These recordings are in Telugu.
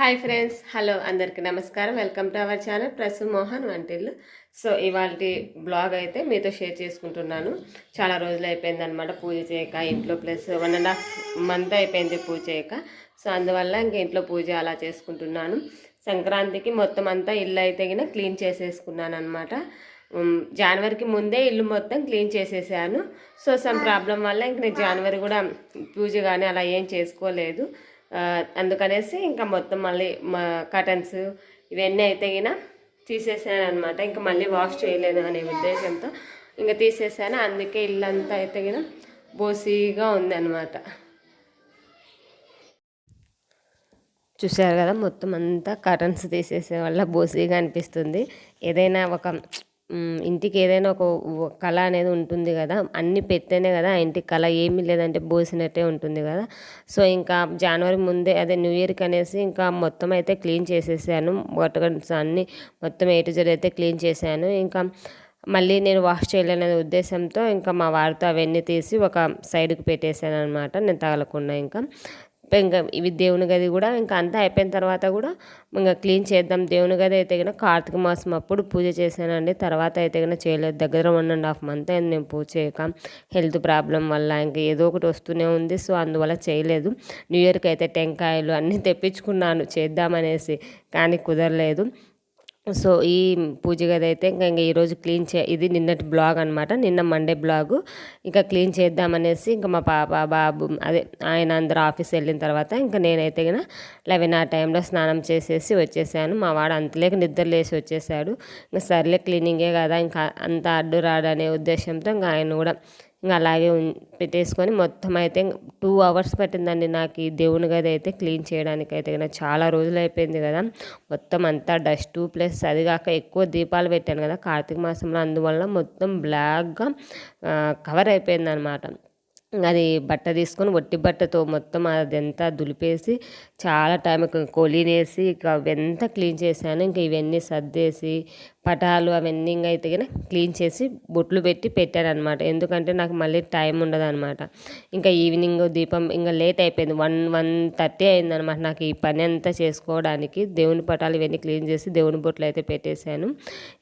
హాయ్ ఫ్రెండ్స్ హలో అందరికీ నమస్కారం. Welcome to our channel Prasu Mohan Vantillu. So ఇవాళ బ్లాగ్ అయితే మీతో షేర్ చేసుకుంటున్నాను. చాలా రోజులు అయిపోయింది అనమాట పూజ చేయక ఇంట్లో plus one and half month అయిపోయింది పూజ చేయక. సో అందువల్ల ఇంక ఇంట్లో పూజ అలా చేసుకుంటున్నాను. సంక్రాంతికి మొత్తం అంతా ఇల్లు అయితే గిన క్లీన్ చేసేసుకున్నాను అనమాట జనవరికి ముందే ఇల్లు మొత్తం క్లీన్ చేసేసాను. సో సమ్ ప్రాబ్లం వల్ల ఇంక నేను జనవరి కూడా పూజ కానీ అలా ఏం చేసుకోలేదు. అందుకనేసి ఇంకా మొత్తం మళ్ళీ మా కటన్స్ ఇవన్నీ అయితే గిన తీసేసాను అనమాట ఇంకా మళ్ళీ వాష్ చేయలేదు అనే ఉద్దేశంతో ఇంకా తీసేసాను. అందుకే ఇల్లంతా అయితే గిన బోసీగా ఉందన్నమాట. చూసారు కదా మొత్తం అంతా కర్టన్స్ తీసేసే వల్ల బోసీగా అనిపిస్తుంది. ఏదైనా ఒక ఇంటికి ఏదైనా ఒక కళ అనేది ఉంటుంది కదా అన్నీ పెడితేనే కదా ఆ ఇంటికి కళ ఏమీ లేదంటే బోసినట్టే ఉంటుంది కదా. సో ఇంకా జనవరి ముందే అదే న్యూ ఇయర్కి అనేసి ఇంకా మొత్తం అయితే క్లీన్ చేసేసాను. బొట్టగన్స్ అన్నీ మొత్తం ఏ టు జెడ్ అయితే క్లీన్ చేశాను. ఇంకా మళ్ళీ నేను వాష్ చేయాలనే ఉద్దేశంతో ఇంకా మా వారితో అవన్నీ తీసి ఒక సైడ్కి పెట్టేశాను అనమాట నేను తగలకుండా ఇంకా. ఇంకా ఇవి దేవుని గది కూడా ఇంకా అంతా అయిపోయిన తర్వాత కూడా ఇంకా క్లీన్ చేద్దాం. దేవుని గది అయితే కనుక కార్తీక మాసం అప్పుడు పూజ చేశానండి. తర్వాత అయితే కనుక చేయలేదు. దగ్గర వన్ అండ్ హాఫ్ మంత్ అయింది నేను పూజ చేయక. హెల్త్ ప్రాబ్లం వల్ల ఇంకా ఏదో ఒకటి వస్తూనే ఉంది. సో అందువల్ల చేయలేదు. న్యూ ఇయర్కి అయితే టెంకాయలు అన్నీ తెప్పించుకున్నాను. చేద్దామనేసి కానీ కుదరలేదు. సో ఈ పూజ గది అయితే ఇంకా ఇంకా ఈరోజు క్లీన్ చే ఇది నిన్నటి బ్లాగ్ అనమాట నిన్న మండే బ్లాగు. ఇంకా క్లీన్ చేద్దామనేసి ఇంకా మా పాప బాబు అదే ఆయన అందరూ ఆఫీస్ వెళ్ళిన తర్వాత ఇంకా నేనైతే కనుక లెవెన్ ఆ టైంలో స్నానం చేసేసి వచ్చేసాను. మా వాడు అంతలేక నిద్ర లేసి వచ్చేసాడు. ఇంకా సర్లే క్లీనింగే కదా ఇంకా అంత అడ్డు రాడనే ఉద్దేశంతో ఇంకా ఆయన కూడా ఇంకా అలాగే పెట్టేసుకొని మొత్తం అయితే టూ అవర్స్ పట్టిందండి నాకు ఈ దేవుని గది అయితే క్లీన్ చేయడానికి అయితే. కదా చాలా రోజులు అయిపోయింది కదా. మొత్తం అంతా డస్ట్ ప్లస్ అది కాక ఎక్కువ దీపాలు పెట్టాను కదా కార్తీక మాసంలో. అందువల్ల మొత్తం బ్లాక్గా కవర్ అయిపోయింది అనమాట అది బట్ట తీసుకొని ఒట్టి బట్టతో మొత్తం అదంతా దులిపేసి చాలా టైం కొలినేసి ఇక అవంతా క్లీన్ చేశాను. ఇంకా ఇవన్నీ సర్దేసి పటాలు అవన్నీ అయితే కనుక క్లీన్ చేసి బొట్లు పెట్టి పెట్టాను అనమాట ఎందుకంటే నాకు మళ్ళీ టైం ఉండదు అనమాట ఇంకా ఈవినింగ్ దీపం ఇంకా లేట్ అయిపోయింది. వన్ వన్ థర్టీ అయిందనమాట నాకు ఈ పని అంతా చేసుకోవడానికి. దేవుని పటాలు ఇవన్నీ క్లీన్ చేసి దేవుని బొట్లు అయితే పెట్టేశాను.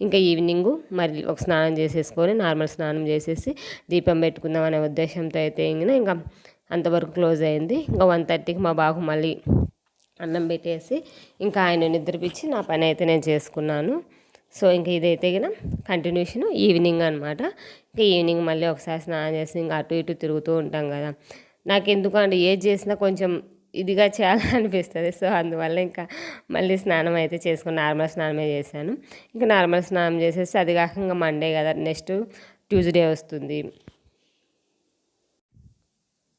ఇంకా ఈవినింగ్ మరి ఒక స్నానం చేసేసుకొని నార్మల్ స్నానం చేసేసి దీపం పెట్టుకుందాం అనే ఉద్దేశంతో అయితే ఇంకా ఇంకా అంతవరకు క్లోజ్ అయింది. ఇంకా వన్ థర్టీకి మా బాబు మళ్ళీ అన్నం పెట్టేసి ఇంకా ఆయన నిద్రపించి నా పని అయితే నేను చేసుకున్నాను. సో ఇంకా ఇదైతే కదా కంటిన్యూషన్ ఈవినింగ్ అనమాట ఇంకా ఈవినింగ్ మళ్ళీ ఒకసారి స్నానం చేసి ఇంకా అటు ఇటు తిరుగుతూ ఉంటాం కదా. నాకు ఎందుకంటే ఏది చేసినా కొంచెం ఇదిగా చేయాలనిపిస్తుంది. సో అందువల్ల ఇంకా మళ్ళీ స్నానం అయితే చేసుకుని నార్మల్ స్నానమే చేశాను. ఇంకా నార్మల్ స్నానం చేసేసి అది కాక ఇంకా మండే కదా నెక్స్ట్ ట్యూస్డే వస్తుంది.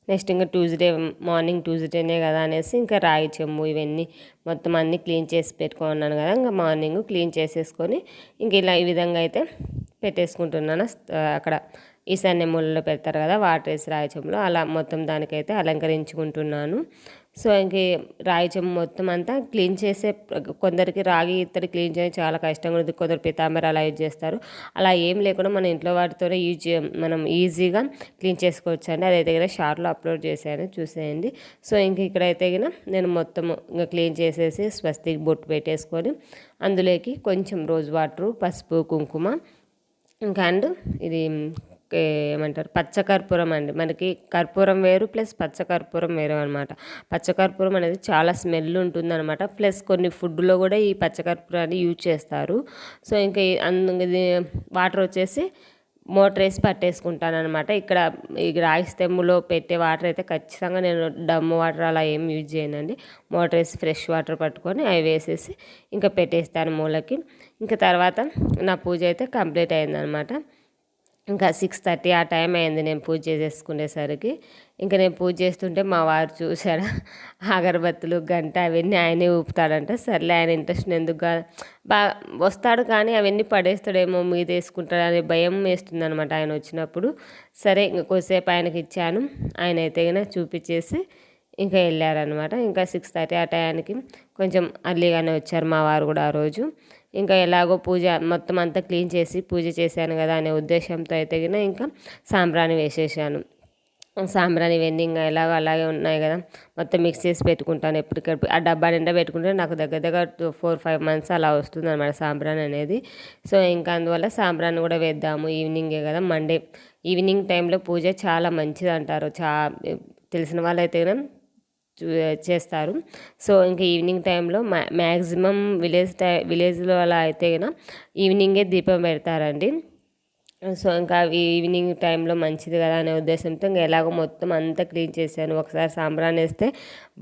నెక్స్ట్ ఇంకా ట్యూస్డే మార్నింగ్ ట్యూస్డేనే కదా అనేసి ఇంకా రాగి చెమ్ము ఇవన్నీ మొత్తం అన్నీ క్లీన్ చేసి పెట్టుకున్నాను కదా. ఇంకా మార్నింగ్ క్లీన్ చేసేసుకొని ఇంక ఇలా ఈ విధంగా అయితే పెట్టేసుకుంటున్నాను. అక్కడ ఈశాన్య మూలలో పెడతారు కదా వాటర్ వేసి రాగి అలా మొత్తం దానికైతే అలంకరించుకుంటున్నాను. సో ఇంక ఈ మొత్తం అంతా క్లీన్ చేసే కొందరికి రాగి ఇత్తడి క్లీన్ చేయడం చాలా కష్టంగా ఉంటుంది. కొందరు పితాంబర అలా యూజ్ చేస్తారు. అలా ఏం లేకుండా మన ఇంట్లో వాటితోనే యూజ్ మనం ఈజీగా క్లీన్ చేసుకోవచ్చు అండి అదైతే కనుక షార్ట్లో అప్లోడ్ చేశాను చూసేయండి. సో ఇంక ఇక్కడైతే కదా నేను మొత్తం ఇంకా క్లీన్ చేసేసి స్వస్తికి బొట్టు పెట్టేసుకొని అందులోకి కొంచెం రోజ్ వాటరు పసుపు కుంకుమ ఇంకా అండ్ ఇది ఏమంటారు? పచ్చకర్పూరం అండి. మనకి కర్పూరం వేరు ప్లస్ పచ్చకర్పూరం వేరు అనమాట పచ్చకర్పూరం అనేది చాలా స్మెల్ ఉంటుంది అనమాట ప్లస్ కొన్ని ఫుడ్లో కూడా ఈ పచ్చకర్పూరాన్ని యూజ్ చేస్తారు. సో ఇంకా అందు ఇది వాటర్ వచ్చేసి మోటర్ వేసి పట్టేసుకుంటాను అనమాట ఇక్కడ ఈ రాగి స్టెమ్లో పెట్టే వాటర్ అయితే ఖచ్చితంగా నేను డమ్ వాటర్ అలా ఏం యూజ్ చేయనండి. మోటర్ వేసి ఫ్రెష్ వాటర్ పట్టుకొని అవి వేసేసి ఇంకా పెట్టేస్తాను మూలకి. ఇంకా తర్వాత నా పూజ అయితే కంప్లీట్ అయిందనమాట ఇంకా సిక్స్ థర్టీ ఆ టైం అయింది నేను పూజ చేసేసుకునేసరికి. ఇంకా నేను పూజ చేస్తుంటే మా వారు చూశాడు అగరబత్తులు గంట అవన్నీ ఆయనే ఊపుతాడంట. సర్లే ఆయన ఇంట్రెస్ట్ ఎందుకు కాదు బా వస్తాడు కానీ అవన్నీ పడేస్తాడేమో మీద వేసుకుంటాడనే భయం వేస్తుంది అనమాట ఆయన వచ్చినప్పుడు. సరే ఇంకా కొద్దిసేపు ఆయనకి ఇచ్చాను. ఆయన అయితే కనుక చూపించేసి ఇంకా వెళ్ళారనమాట ఇంకా సిక్స్ థర్టీ ఆ టయానికి కొంచెం అర్లీగానే వచ్చారు మా వారు కూడా ఆ రోజు. ఇంకా ఎలాగో పూజ మొత్తం అంతా క్లీన్ చేసి పూజ చేశాను కదా అనే ఉద్దేశంతో అయితే ఇంకా సాంబ్రాణి వేసేసాను. సాంబ్రాణి ఇవన్నీ ఇంకా ఎలాగో అలాగే ఉన్నాయి కదా మొత్తం మిక్స్ చేసి పెట్టుకుంటాను ఎప్పటికప్పుడు. ఆ డబ్బా నిండా పెట్టుకుంటే నాకు దగ్గర దగ్గర ఫోర్ ఫైవ్ మంత్స్ అలా వస్తుంది అనమాట సాంబ్రాణి అనేది. సో ఇంకా అందువల్ల సాంబ్రాణి కూడా వేద్దాము ఈవినింగే కదా మండే ఈవినింగ్ టైంలో పూజ చాలా మంచిది అంటారు చా తెలిసిన వాళ్ళైతే చేస్తారు. సో ఇంకా ఈవినింగ్ టైంలో మ్యా మ్యాక్సిమం విలేజ్ టై విలేజ్లో అలా అయితే ఈవినింగే దీపం పెడతారండి. సో ఇంకా ఈవినింగ్ టైంలో మంచిది కదా అనే ఉద్దేశంతో ఇంకా ఎలాగో మొత్తం అంతా క్లీన్ చేశాను. ఒకసారి సాంబ్రాన్ వేస్తే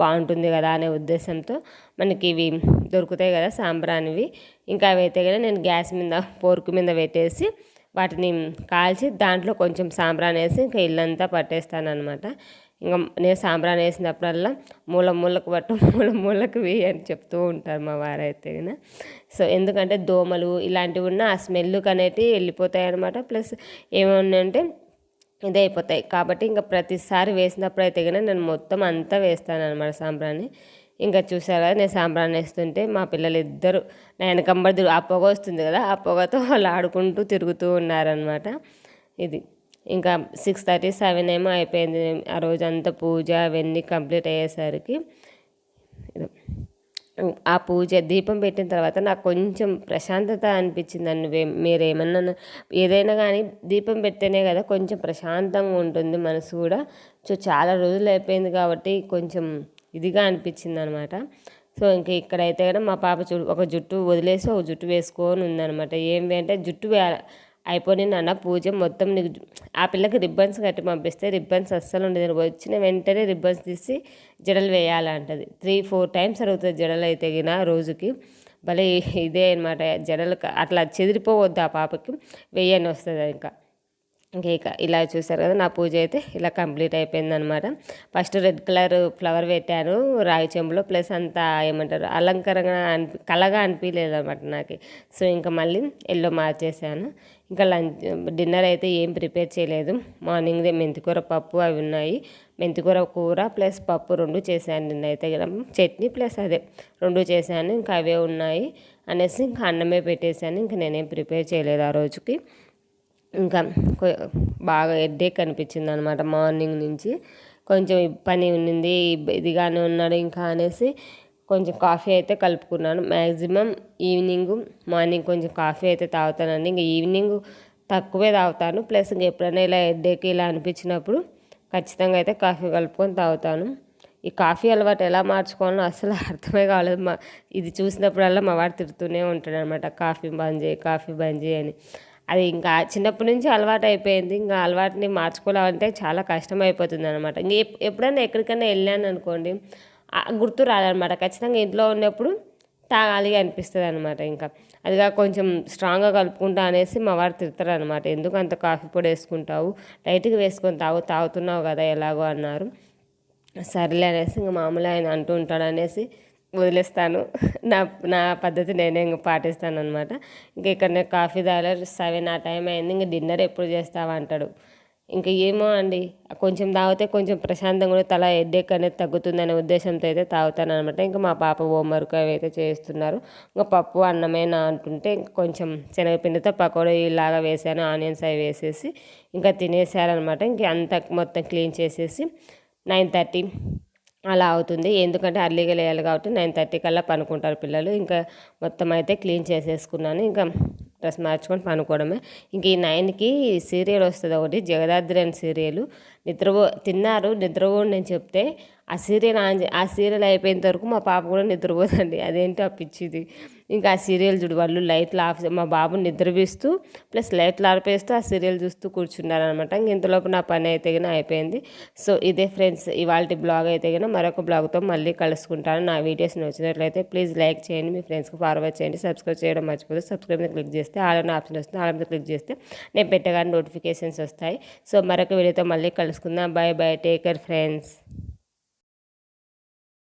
బాగుంటుంది కదా అనే ఉద్దేశంతో మనకి ఇవి దొరుకుతాయి కదా సాంబ్రానివి ఇంకా అవి అయితే కదా నేను గ్యాస్ మీద పోర్కు మీద పెట్టేసి వాటిని కాల్చి దాంట్లో కొంచెం సాంబ్రాన్ వేసి ఇంకా ఇల్లంతా పట్టేస్తాను అనమాట ఇంకా నేను సాంబ్రాన్ వేసినప్పుడల్లా మూల మూలకు పట్టు మూల మూలకు వేయి అని చెప్తూ ఉంటారు మా వారైతే సో ఎందుకంటే దోమలు ఇలాంటివి ఉన్న ఆ స్మెల్కి అనేటివి వెళ్ళిపోతాయి అనమాట ప్లస్ ఏమన్నంటే ఇదే అయిపోతాయి. కాబట్టి ఇంకా ప్రతిసారి వేసినప్పుడు అయితే కానీ నేను మొత్తం అంతా వేస్తాను అనమాట సాంబ్రాన్ని ఇంకా చూసారా కదా నేను సాంబ్రాణి వేస్తుంటే మా పిల్లలు ఇద్దరు నా వెనకంబడి ఆ పొగ వస్తుంది కదా ఆ పొగతో వాళ్ళు ఆడుకుంటూ తిరుగుతూ ఉన్నారనమాట ఇది. ఇంకా సిక్స్ థర్టీ సెవెన్ ఏమో అయిపోయింది. ఆ రోజు అంతా పూజ అవన్నీ కంప్లీట్ అయ్యేసరికి ఆ పూజ దీపం పెట్టిన తర్వాత నాకు కొంచెం ప్రశాంతత అనిపించింది మీరు ఏమన్నా ఏదైనా కానీ దీపం పెడితేనే కదా కొంచెం ప్రశాంతంగా ఉంటుంది మనసు కూడా. సో చాలా రోజులు అయిపోయింది కాబట్టి కొంచెం ఇదిగా అనిపించింది అనమాట సో ఇంక ఇక్కడైతే కదా మా పాప చూ ఒక జుట్టు వదిలేసి ఒక జుట్టు వేసుకొని ఉందనమాట ఏమి అంటే జుట్టు అయిపోయి నాన్న పూజ మొత్తం నీకు ఆ పిల్లకి రిబ్బన్స్ కట్టి పంపిస్తే రిబ్బన్స్ అస్సలు ఉండదు. వచ్చిన వెంటనే రిబ్బన్స్ తీసి జడలు వేయాలంటది. త్రీ ఫోర్ టైమ్స్ అడుగుతుంది జడలు అయితే గిన రోజుకి. భలే ఇదే అనమాట జడలు అట్లా చెదిరిపోవద్దు ఆ పాపకి. వెయ్యని వస్తుంది ఇంకా. ఇంకా ఇలా చూసారు కదా నా పూజ అయితే ఇలా కంప్లీట్ అయిపోయిందనమాట ఫస్ట్ రెడ్ కలర్ ఫ్లవర్ పెట్టాను రాగి చెంబులో ప్లస్ అంతా ఏమంటారు అలంకరంగా అనిపి కలగా అనిపించలేదు అనమాట నాకు. సో ఇంకా మళ్ళీ ఎల్లో మార్చేసాను. ఇంకా లంచ్ డిన్నర్ అయితే ఏం ప్రిపేర్ చేయలేదు. మార్నింగ్దే మెంతికూర పప్పు అవి ఉన్నాయి. మెంతికూర కూర ప్లస్ పప్పు రెండు చేశాను నిన్న అయితే చట్నీ ప్లస్ అదే రెండు చేశాను ఇంకా అవే ఉన్నాయి. అనేసి ఇంకా అన్నమే పెట్టేశాను ఇంకా నేనేం ప్రిపేర్ చేయలేదు ఆ రోజుకి. ఇంకా బాగా హెడ్ఏక్ అనిపించింది అనమాట మార్నింగ్ నుంచి. కొంచెం పని ఉన్నింది ఇదిగానే ఉన్నాడు ఇంకా అనేసి కొంచెం కాఫీ అయితే కలుపుకున్నాను. మ్యాక్సిమం ఈవినింగ్ మార్నింగ్ కొంచెం కాఫీ అయితే తాగుతానండి. ఇంకా ఈవినింగ్ తక్కువే తాగుతాను. ప్లస్ ఇంక ఎప్పుడైనా ఇలా హెడ్ఏక్ ఇలా అనిపించినప్పుడు ఖచ్చితంగా అయితే కాఫీ కలుపుకొని తాగుతాను. ఈ కాఫీ అలవాటు ఎలా మార్చుకోవాలో అసలు అర్థమే కాలేదు. మా ఇది చూసినప్పుడల్లా మా వాడు తిడుతూనే ఉంటాడు అనమాట కాఫీ బంద్ చేయి కాఫీ బంద్ చేయి అని. అది ఇంకా చిన్నప్పటి నుంచి అలవాటు అయిపోయింది. ఇంకా అలవాటుని మార్చుకోవాలంటే చాలా కష్టం అయిపోతుంది అనమాట ఇంక ఎప్పుడైనా ఎక్కడికైనా వెళ్ళాను అనుకోండి గుర్తు రాదనమాట ఖచ్చితంగా ఇంట్లో ఉన్నప్పుడు తాగాలి అనిపిస్తుంది అనమాట ఇంకా. అదిగా కొంచెం స్ట్రాంగ్గా కలుపుకుంటా అనేసి మా వారు తిడతారు అనమాట ఎందుకు అంత కాఫీ పొడి వేసుకుంటావు? లైట్గా వేసుకొని తాగు తాగుతున్నావు కదా ఎలాగో అన్నారు. సర్లే అనేసి ఇంకా మామూలు ఆయన అంటూ ఉంటాడు అనేసి వదిలేస్తాను. నా నా పద్ధతి నేనే ఇంకా పాటిస్తాను అనమాట ఇంకా ఇక్కడ కాఫీ తాగలేదు సెవెన్ ఆ టైం అయింది. ఇంకా డిన్నర్ ఎప్పుడు చేస్తావా అంటాడు. ఇంకా ఏమో అండి. కొంచెం తాగితే కొంచెం ప్రశాంతంగా కూడా తల హెడ్ఏక్ అనేది తగ్గుతుందనే ఉద్దేశంతో అయితే తాగుతాను అనమాట ఇంకా మా పాప హోంవర్క్ అవి అయితే చేస్తున్నారు. ఇంకా పప్పు అన్నమేనా అంటుంటే కొంచెం శనగపిండితో పకోడీ ఇలాగా వేసాను. ఆనియన్స్ అవి వేసేసి ఇంకా తినేసారనమాట ఇంక అంత మొత్తం క్లీన్ చేసేసి నైన్ థర్టీ అలా అవుతుంది. ఎందుకంటే అర్లీగా లేయాలి కాబట్టి నైన్ థర్టీ కల్లా పనుకుంటారు పిల్లలు. ఇంకా మొత్తం అయితే క్లీన్ చేసేసుకున్నాను. ఇంకా డ్రెస్ మార్చుకొని పనుకోవడమే. ఇంక ఈ నైన్కి సీరియల్ వస్తుంది ఒకటి. జగదాద్రి అని సీరియల్ నిద్రపో తిన్నారు. నిద్రపోండి నేను చెప్తే ఆ సీరియల్ ఆన్ ఆ సీరియల్ అయిపోయేంత వరకు మా పాప కూడా నిద్రపోదండి. అదేంటో ఆ పిచ్చిది ఇంకా ఆ సీరియల్ చూడు వాళ్ళు లైట్లు ఆఫ్ మా బాబు నిద్రపిస్తూ ప్లస్ లైట్లు ఆర్పేస్తూ ఆ సీరియల్ చూస్తూ కూర్చున్నారనమాట ఇంక ఇంతలోపు నా పని అయితే కానీ అయిపోయింది. సో ఇదే ఫ్రెండ్స్ ఇవాళ బ్లాగ్ అయితే కానీ మరొక బ్లాగ్తో మళ్ళీ కలుసుకుంటాను. నా వీడియోస్ నచ్చినట్లయితే ప్లీజ్ లైక్ చేయండి. మీ ఫ్రెండ్స్కి ఫార్వర్డ్ చేయండి. సబ్స్క్రైబ్ చేయడం మర్చిపోతే సబ్స్క్రైబ్ మీద క్లిక్ చేస్తే ఆల్ ఆప్షన్ వస్తుంది. ఆల్ మీద క్లిక్ చేస్తే నేను పెట్టగానే నోటిఫికేషన్స్ వస్తాయి. సో మరొక వీడియోతో మళ్ళీ కలుసుకుందాం. Bye bye. Take care friends.